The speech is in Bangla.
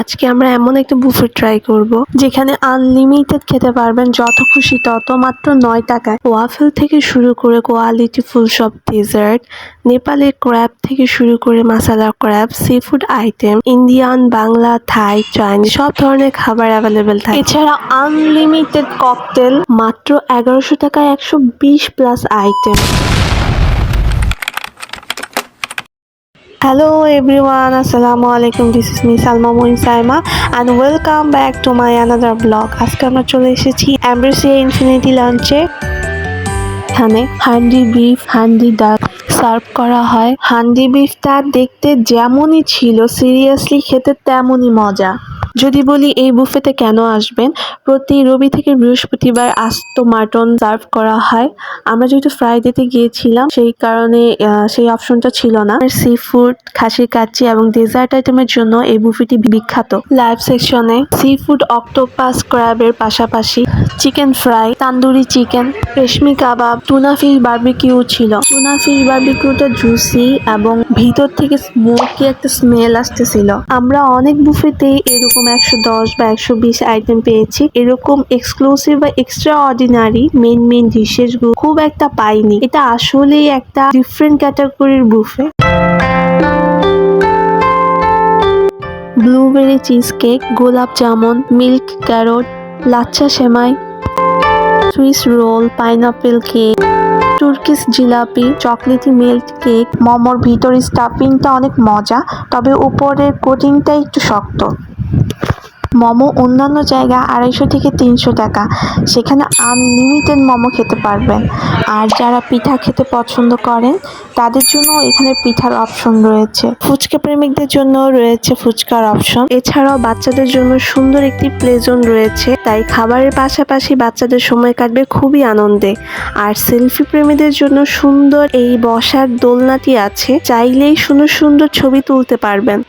আজকে আমরা এমন একটা বুফে ট্রাই করব, যেখানে আনলিমিটেড খেতে পারবেন যত খুশি তত মাত্র নয় টাকায়। ওয়াফেল থেকে শুরু করে কোয়ালিটি ফুল সব ডেজার্ট নেপালের ক্র্যাব থেকে শুরু করে masala crab sea food item Indian Bangla Thai Chinese সব ধরনের খাবার অ্যাভেলেবেল থাকে। এছাড়া আনলিমিটেড ককটেল মাত্র এগারোশো টাকায় একশো বিশ প্লাস আইটেম হ্যালো এভরিওয়ান আসসালামু আলাইকুম this is me Salma Moin Saima and welcome back to my another blog আজকে আমরা চলে এসেছি অ্যাম্ব্রেসিয়া ইনফিনিটি লাঞ্চে এখানে হান্ডি বিফ, হান্ডি ডাক সার্ভ করা হয়। হান্ডি বিফটা দেখতে যেমনই ছিল, সিরিয়াসলি খেতে তেমনই মজা। যদি বলি এই বুফেতে কেন আসবেন? প্রতি রবি থেকে বৃহস্পতিবার আস্ত মাটন সার্ভ করা হয়। আমরা যেহেতু ফ্রাইডেতে গিয়েছিলাম, সেই কারণে সেই অপশনটা ছিল না। সি ফুড খাসির কাচ্চি এবং ডেজার্ট আইটেমের জন্য এই বুফেটি বিখ্যাত। লাইভ সেকশনে সি ফুড অক্টোপাস ক্র্যাবের পাশাপাশি chicken fry tandoori chicken reshmi kebab tuna fish barbecue ছিল। টুনা ফিশ বার্বিকিউটা জুসি এবং ভিতর থেকে স্মোকি একটা স্মেল আসতেছিল। আমরা অনেক বুফেতে এরকম একশো দশ বা একশো বিশ আইটেম পেয়েছি। এরকম এক্সক্লুসিভ বা extra ordinary main main dishes খুব একটা পাইনি। এটা আসলেই একটা ডিফারেন্ট ক্যাটাগরির buffet blueberry cheese cake gulab jamun milk carrot lachha semai swiss roll pineapple cake Turkish jalebi chocolatey milk cake মোমোর ভিতরে স্টাফিংটা অনেক মজা, তবে উপরের কোটিংটা একটু শক্ত। মোমো অন্যান্য জায়গা আড়াইশো থেকে তিনশো টাকা। সেখানে আনলিমিটেড মোমো খেতে পারবেন। আর যারা পিঠা খেতে পছন্দ করেন, তাদের জন্য এখানে পিঠার অপশন রয়েছে। ফুচকা প্রেমিকদের জন্য রয়েছে ফুচকার অপশন এছাড়াও বাচ্চাদের জন্য সুন্দর একটি প্লে জোন রয়েছে। তাই খাবারের পাশাপাশি বাচ্চাদের সময় কাটবে খুবই আনন্দে। আর সেলফি প্রেমীদের জন্য সুন্দর এই বসার দোলনাটি আছে। চাইলেই সুন্দর সুন্দর ছবি তুলতে পারবেন।